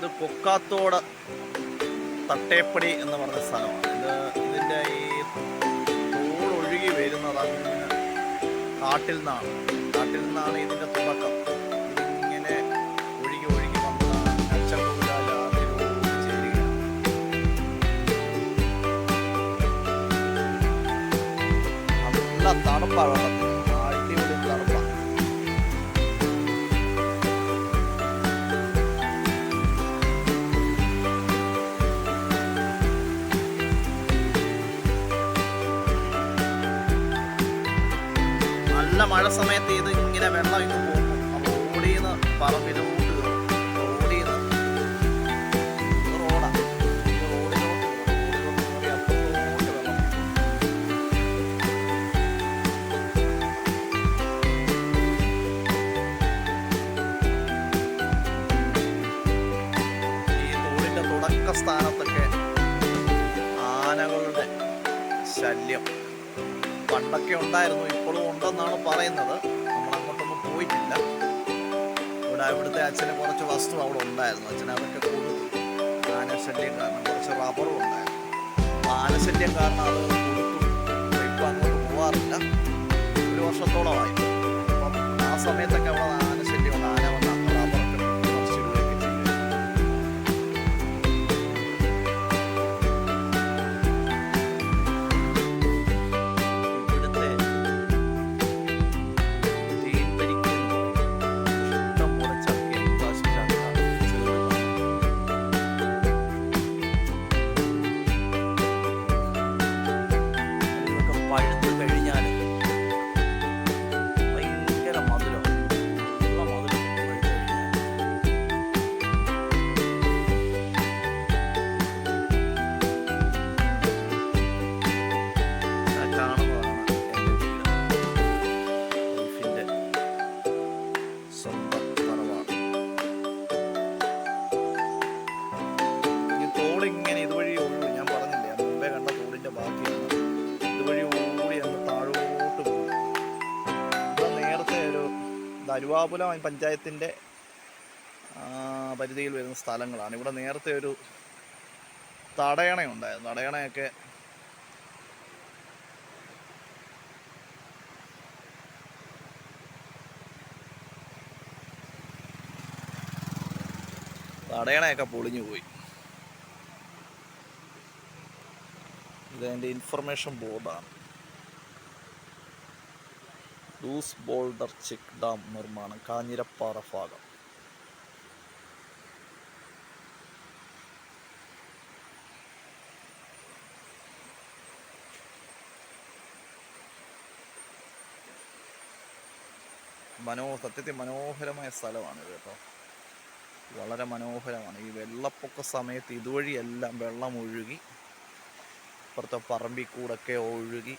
ഇത് പൊക്കാത്തോട് തട്ടേപ്പടി എന്ന് പറഞ്ഞ സ്ഥലമാണ്. ഇത് ഇതിന്റെ ഈ തോടൊഴുകി വരുന്നത് അങ്ങ് കാട്ടിൽ നിന്നാണ്. കാട്ടിൽ നിന്നാണ് ഇതിന്റെ തുടക്കം. ഇതിങ്ങനെ ഒഴുകി ഒഴുകി വന്നതാണ്. നല്ല തണുപ്പാണ് വെള്ളത്തിൽ നല്ല മഴ സമയത്ത് ഇത് ഇങ്ങനെ വെള്ളം ഇങ്ങ് പോകും. അപ്പോൾ ഓടിയെന്ന് പറമ്പിലോട്ട് ഓടിയെന്ന് റോഡിലോട്ട് ഈ തുടക്ക സ്ഥാനത്തൊക്കെ ആനകളുടെ ശല്യം. പണ്ടൊക്കെ ഉണ്ടായിരുന്നു ഇപ്പോഴും ഉണ്ടെന്നാണ് പറയുന്നത്. നമ്മൾ അങ്ങോട്ടൊന്നും പോയിട്ടില്ല. ഇവിടെ ഇവിടുത്തെ അച്ഛന് കുറച്ച് വസ്തു അവിടെ ഉണ്ടായിരുന്നു. അച്ഛൻ അതൊക്കെ കൊടുത്തു. ആനശല്യം കാരണം കുറച്ച് റബ്ബറും ഉണ്ടായിരുന്നു. ആനശല്യം കാരണം അത് കൊടുത്തു. ഇപ്പം അങ്ങോട്ട് പോവാറില്ല. ഒരു വർഷത്തോളമായി. അപ്പം ആ സമയത്തൊക്കെ അവിടെ അരുവാപുരം പഞ്ചായത്തിന്റെ പരിധിയിൽ വരുന്ന സ്ഥലങ്ങളാണ്. ഇവിടെ നേരത്തെ ഒരു തടയണയുണ്ടായിരുന്നു. തടയണയൊക്കെ തടയണയൊക്കെ പൊളിഞ്ഞു പോയി. ഇതതിന്റെ ഇൻഫർമേഷൻ ബോർഡാണ് ലൂസ് ബോൾഡർ ചെക്ക് ഡാം നിർമ്മാണം കാഞ്ഞിരപ്പാറ ഭാഗം. മനോ സത്യത്തിൽ മനോഹരമായ സ്ഥലമാണ് കേട്ടോ. വളരെ മനോഹരമാണ്. ഈ വെള്ളപ്പൊക്ക സമയത്ത് ഇതുവഴിയെല്ലാം വെള്ളം ഒഴുകി ഇപ്പുറത്തെ പറമ്പിൽ കൂടൊക്കെ ഒഴുകി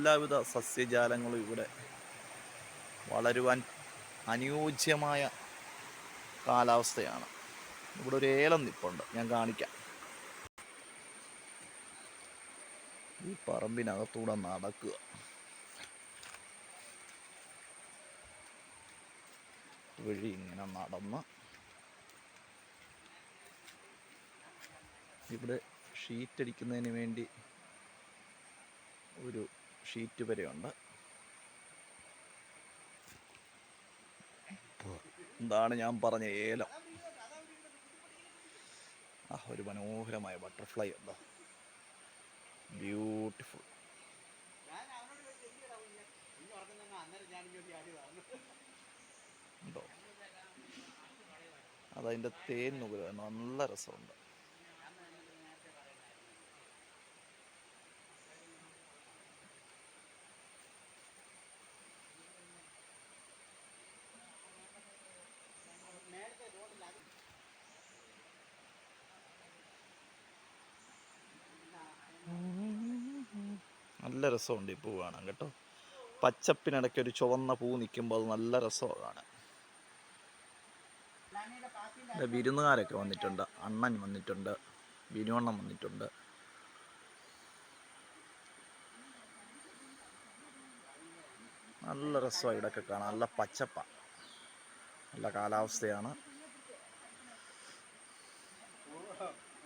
എല്ലാവിധ സസ്യജാലങ്ങളും ഇവിടെ വളരുവാൻ അനുയോജ്യമായ കാലാവസ്ഥയാണ്. ഇവിടെ ഒരു ഏലം നിപ്പുണ്ട്. ഞാൻ കാണിക്കാം. ഈ പറമ്പിനകത്തൂടെ നടക്കുക. വഴി ഇങ്ങനെ നടന്ന് ഇവിടെ ഷീറ്റടിക്കുന്നതിന് വേണ്ടി ഒരു ഷീറ്റ് വരെയുണ്ട്. എന്താണ് ഞാൻ പറഞ്ഞ ഏലം. ആ ഒരു മനോഹരമായ ബട്ടർഫ്ലൈ ഉണ്ടോ? ബ്യൂട്ടിഫുൾ ഉണ്ടോ? അതതിന്റെ തേൻ നുകര നല്ല രസമുണ്ട്. നല്ല രസമുണ്ട് ഈ പൂ കാണാൻ കേട്ടോ. പച്ചപ്പിനിടയ്ക്ക് ഒരു ചുവന്ന പൂ നിൽക്കുമ്പോൾ അത് നല്ല രസമാണ്. കാണാൻ ഇവിടെ വിരുന്നുകാരൊക്കെ വന്നിട്ടുണ്ട്. അണ്ണൻ വന്നിട്ടുണ്ട്. വിനുവണ്ണം വന്നിട്ടുണ്ട്. നല്ല രസമാണ് ഇവിടെയൊക്കെ കാണാൻ. നല്ല പച്ചപ്പ. നല്ല കാലാവസ്ഥയാണ്.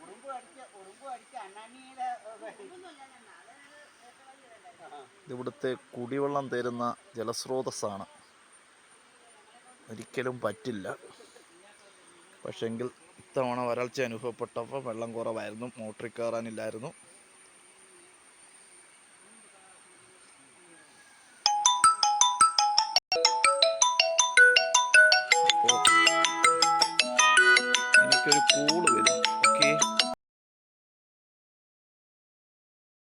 ഉറുമ്പ് ഇവിടുത്തെ കുടിവെള്ളം തരുന്ന ജലസ്രോതസ്സാണ്. ഒരിക്കലും പറ്റില്ല. പക്ഷെങ്കിൽ ഇത്തവണ വരൾച്ച അനുഭവപ്പെട്ടപ്പോൾ വെള്ളം കുറവായിരുന്നു. മോട്ടറിൽ കയറാനില്ലായിരുന്നു. എനിക്കൊരു കൂൾ വരും.